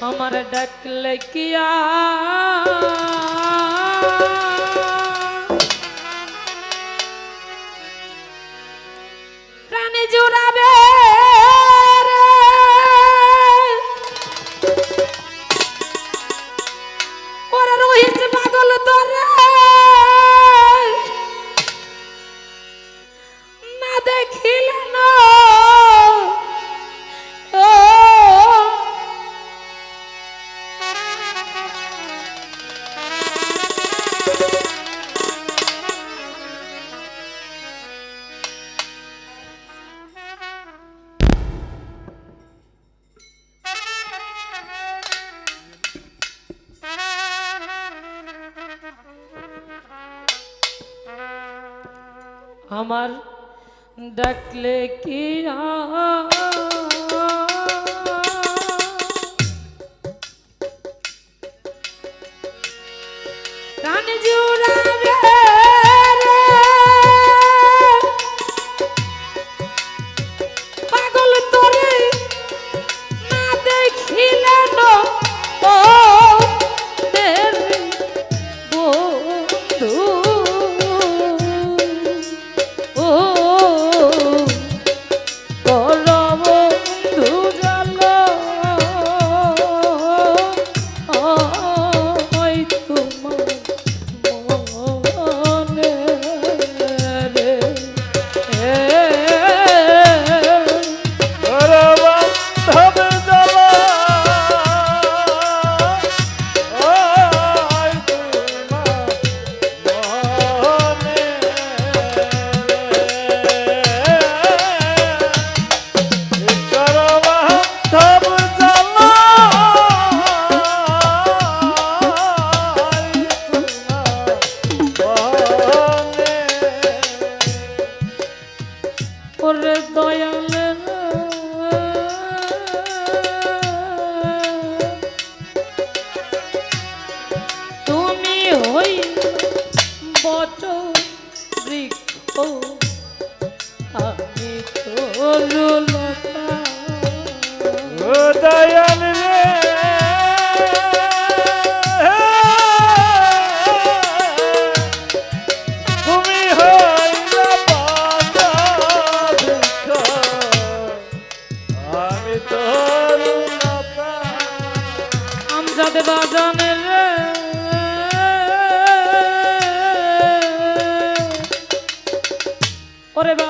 আমার ডাকলে কিয়া हमार डकले किया আমজাদ বাজানের ওরে বা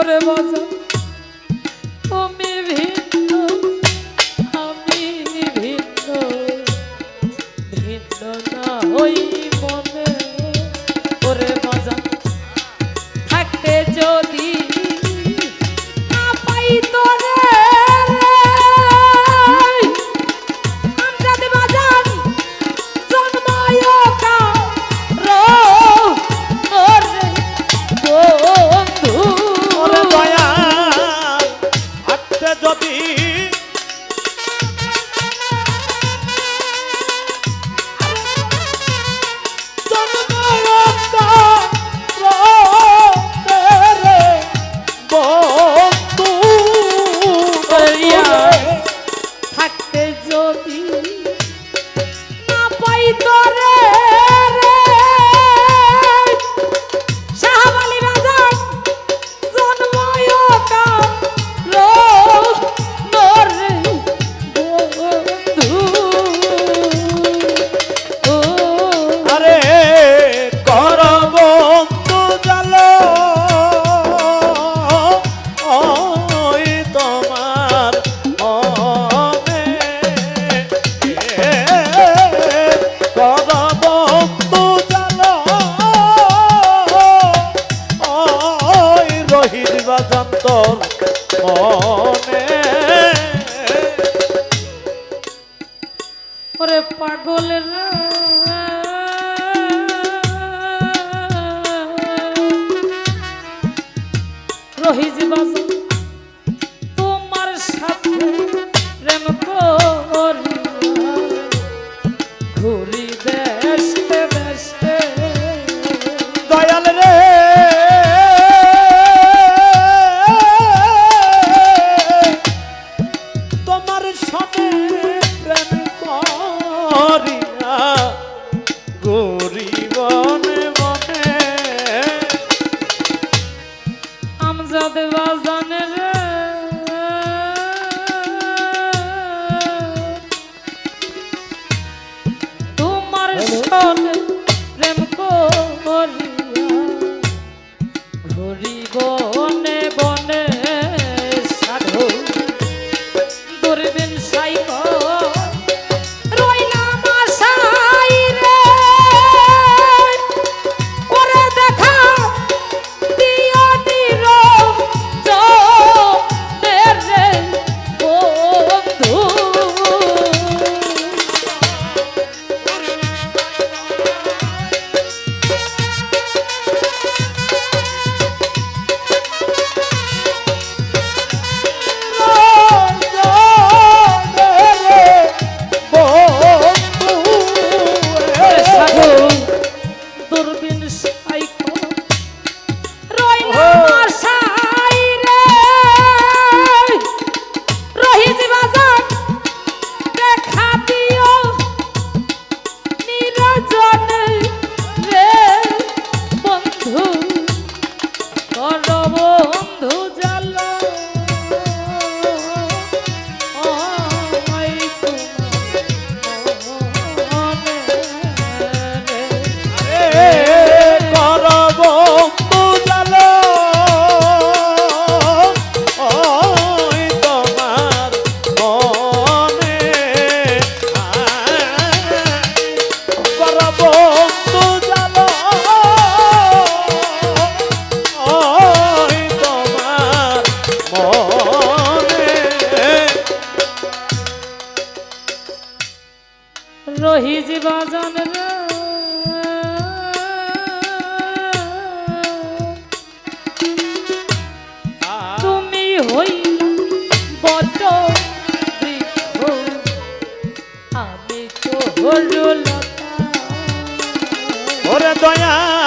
ওরে বাঁচা। হাতে যদি sorriso e vazou. Sabe vazar রহিজ বাজন তুমি হই বট আমি তো হল লতা। ওরে দয়া।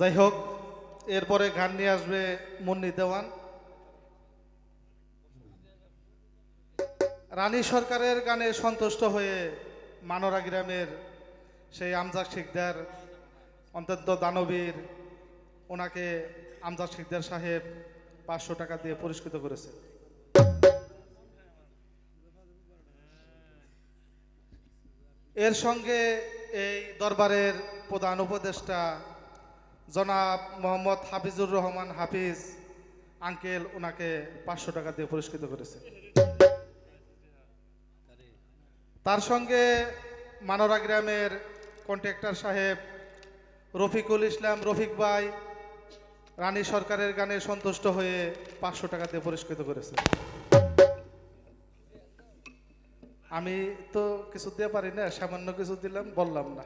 যাই হোক এরপরে গান নিয়ে আসবে মুন্নি দেওয়ান। রানী সরকারের গানে সন্তুষ্ট হয়ে মানরা গ্রামের সেই আমজাদ শিকদার অন্তত দানবীর, ওনাকে আমজাদ শিকদার সাহেব পাঁচশো টাকা দিয়ে পুরস্কৃত করেছে। এর সঙ্গে এই দরবারের প্রধান উপদেষ্টা জনাব মোহাম্মদ হাফিজুর রহমান হাফিজ, আঙ্কেল ওনাকে পাঁচশো টাকা দিয়ে পুরস্কৃত করেছে। তার সঙ্গে মানরা গ্রামের কন্ট্রাক্টর সাহেব রফিকুল ইসলাম রফিক ভাই, রানী সরকারের গানে সন্তুষ্ট হয়ে পাঁচশো টাকা দিয়ে পুরস্কৃত করেছে। আমি তো কিছু দিয়ে পারি না, সামান্য কিছু দিলাম, বললাম না।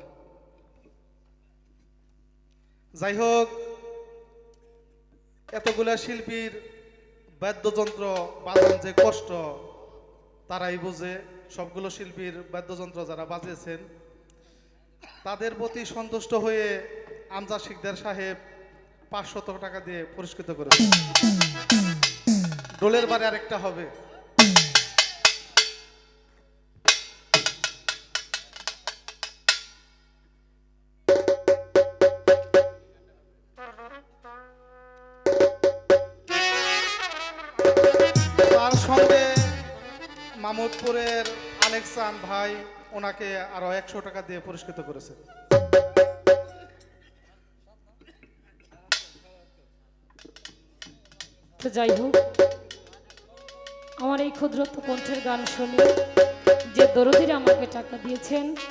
যাই হোক এতগুলা শিল্পীর বাদ্যযন্ত্র, বাজান যে কষ্ট, তারাই বোঝে সবগুলো শিল্পীর বাদ্যযন্ত্র যারা বাজিয়েছেন, তাদের প্রতি সন্তুষ্ট হয়ে আমজাদ শিকদার সাহেব পাঁচশত টাকা দিয়ে পুরস্কৃত করেছেন। ডোলের বারে আরেকটা হবে। মামুদপুরের আলেকসান ভাই ওনাকে আরও একশো টাকা দিয়ে পুরস্কৃত করেছে। যাই হোক, আমার এই ক্ষুদ্রত্ব কণ্ঠের গান শুনে যে দরদিরা আমাকে টাকা দিয়েছেন